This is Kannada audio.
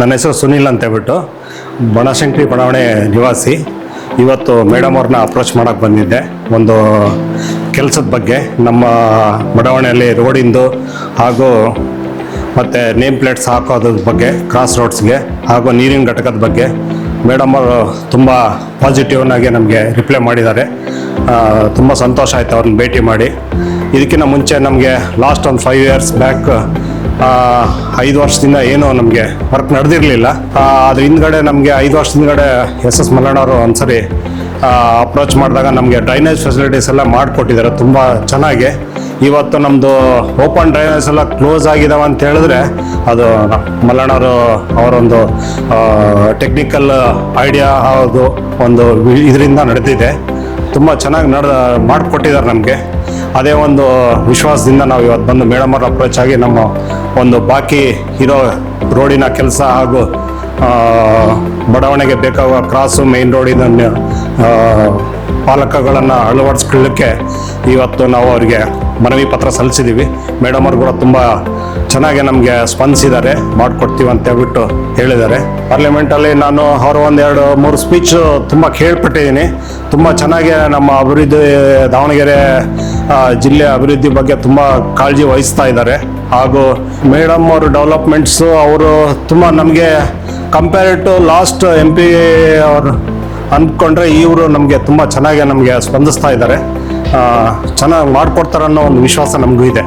ನನ್ನ ಹೆಸರು ಸುನಿಲ್ ಅಂತ ಹೇಳ್ಬಿಟ್ಟು ಬನಶಂಕರಿ ಬಡಾವಣೆ ನಿವಾಸಿ. ಇವತ್ತು ಮೇಡಮ್ ಅವ್ರನ್ನ ಅಪ್ರೋಚ್ ಮಾಡೋಕ್ಕೆ ಬಂದಿದ್ದೆ. ಒಂದು ಕೆಲಸದ ಬಗ್ಗೆ. ನಮ್ಮ ಬಡಾವಣೆಯಲ್ಲಿ ರೋಡಿಂದು ಹಾಗೂ ಮತ್ತು ನೇಮ್ ಪ್ಲೇಟ್ಸ್ ಹಾಕೋದ್ರ ಬಗ್ಗೆ ಕ್ರಾಸ್ ರೋಡ್ಸ್ಗೆ ಹಾಗೂ ನೀರಿನ ಘಟಕದ ಬಗ್ಗೆ ಮೇಡಮ್ ಅವರು ತುಂಬ ಪಾಸಿಟಿವ್ನಾಗೆ ನಮಗೆ ರಿಪ್ಲೈ ಮಾಡಿದ್ದಾರೆ. ತುಂಬ ಸಂತೋಷ ಆಯಿತು ಅವ್ರನ್ನ ಭೇಟಿ ಮಾಡಿ. ಇದಕ್ಕಿಂತ ಮುಂಚೆ ನಮಗೆ ಲಾಸ್ಟ್ ಒಂದು ಫೈವ್ ಇಯರ್ಸ್ ಬ್ಯಾಕ್ ಐದು ವರ್ಷದಿಂದ ಏನೂ ನಮಗೆ ವರ್ಕ್ ನಡೆದಿರಲಿಲ್ಲ. ಅದ್ರ ಹಿಂದ್ಗಡೆ ನಮಗೆ ಐದು ವರ್ಷದ ಹಿಂದ್ಗಡೆ ಎಸ್ ಎಸ್ ಮಲ್ಲಣ್ಣವರು ಒಂದ್ಸರಿ ಅಪ್ರೋಚ್ ಮಾಡಿದಾಗ ನಮಗೆ ಡ್ರೈನೇಜ್ ಫೆಸಿಲಿಟೀಸ್ ಎಲ್ಲ ಮಾಡಿಕೊಟ್ಟಿದ್ದಾರೆ, ತುಂಬ ಚೆನ್ನಾಗಿ. ಇವತ್ತು ನಮ್ಮದು ಓಪನ್ ಡ್ರೈನೇಜ್ ಎಲ್ಲ ಕ್ಲೋಸ್ ಆಗಿದಾವೆ ಅಂತ ಹೇಳಿದ್ರೆ ಅದು ಮಲ್ಲಣ್ಣವರು ಅವರೊಂದು ಟೆಕ್ನಿಕಲ್ ಐಡಿಯಾ ಹಾಗೂ ಒಂದು ಇದರಿಂದ ನಡೆದಿದೆ. ತುಂಬ ಚೆನ್ನಾಗಿ ನಡೆ, ಮಾಡಿಕೊಟ್ಟಿದ್ದಾರೆ ನಮಗೆ. ಅದೇ ಒಂದು ವಿಶ್ವಾಸದಿಂದ ನಾವು ಇವತ್ತು ಬಂದು ಮೇಡಮ್ ಅವ್ರ ಅಪ್ರೋಚ್ ಆಗಿ ನಮ್ಮ ಒಂದು ಬಾಕಿ ಇರೋ ರೋಡಿನ ಕೆಲಸ ಹಾಗೂ ಬಡಾವಣೆಗೆ ಬೇಕಾಗುವ ಕ್ರಾಸು ಮೇನ್ ರೋಡಿನ ಪಾಲಕಗಳನ್ನು ಅಳವಡಿಸ್ಕೊಳ್ಳಿಕ್ಕೆ ಇವತ್ತು ನಾವು ಅವರಿಗೆ ಮನವಿ ಪತ್ರ ಸಲ್ಲಿಸಿದ್ದೀವಿ ಮೇಡಮ್ ಅವ್ರು ಕೂಡ ತುಂಬ ಚೆನ್ನಾಗಿ ನಮಗೆ ಸ್ಪಂದಿಸಿದ್ದಾರೆ, ಮಾಡಿಕೊಡ್ತೀವಿ ಅಂತ ಹೇಳ್ಬಿಟ್ಟು ಹೇಳಿದ್ದಾರೆ. ಪಾರ್ಲಿಮೆಂಟಲ್ಲಿ ನಾನು ಅವರ ಒಂದೆರಡು ಮೂರು ಸ್ಪೀಚ್ ತುಂಬ ಕೇಳ್ಪಟ್ಟಿದ್ದೀನಿ. ತುಂಬ ಚೆನ್ನಾಗಿ ನಮ್ಮ ಅಭಿವೃದ್ಧಿ, ದಾವಣಗೆರೆ ಜಿಲ್ಲೆ ಅಭಿವೃದ್ಧಿ ಬಗ್ಗೆ ತುಂಬ ಕಾಳಜಿ ವಹಿಸ್ತಾ ಇದ್ದಾರೆ. ಹಾಗೂ ಮೇಡಮ್ ಅವರು ಡೆವಲಪ್ಮೆಂಟ್ಸು ಅವರು ತುಂಬ ನಮಗೆ compare to last M P ಅವರು ಅಂದ್ಕೊಂಡ್ರೆ ಇವರು ನಮಗೆ ತುಂಬ ಚೆನ್ನಾಗಿ ನಮಗೆ ಸ್ಪಂದಿಸ್ತಾ ಇದ್ದಾರೆ. ಚೆನ್ನಾಗಿ ಮಾಡಿಕೊಡ್ತಾರನ್ನೋ ಒಂದು ವಿಶ್ವಾಸ ನಮಗೂ ಇದೆ.